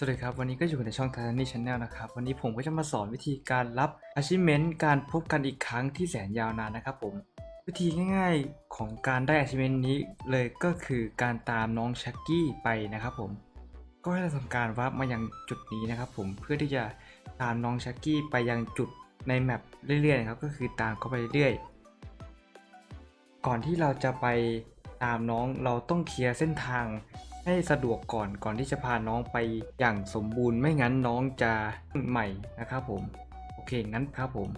สวัสดีครับ วันนี้ก็อยู่ในช่องทางนี้ช n แนลนะครับ วันนี้ผมก็จะมาสอนวิธีการรับ achievement การพบกันอีกครั้งที่แสนยาวนานนะครับผม วิธีง่ายๆของการได้ achievement นี้เลยก็คือการตามน้องชักกี้ไปนะครับผม ก็ให้เราทำการวาร์ปมายังจุดนี้นะครับผมเพื่อที่จะตามน้องชักกี้ไปยังจุดในแมปเรื่อยๆนะครับก็คือตามเขาไปเรื่อยๆก่อนที่เราจะไปตามน้องเราต้องเคลียร์เส้นทาง ให้สะดวกก่อนก่อนที่จะพาน้องไปอย่างสมบูรณ์ไม่งั้นน้องจะใหม่นะครับผม โอเคงั้นครับผม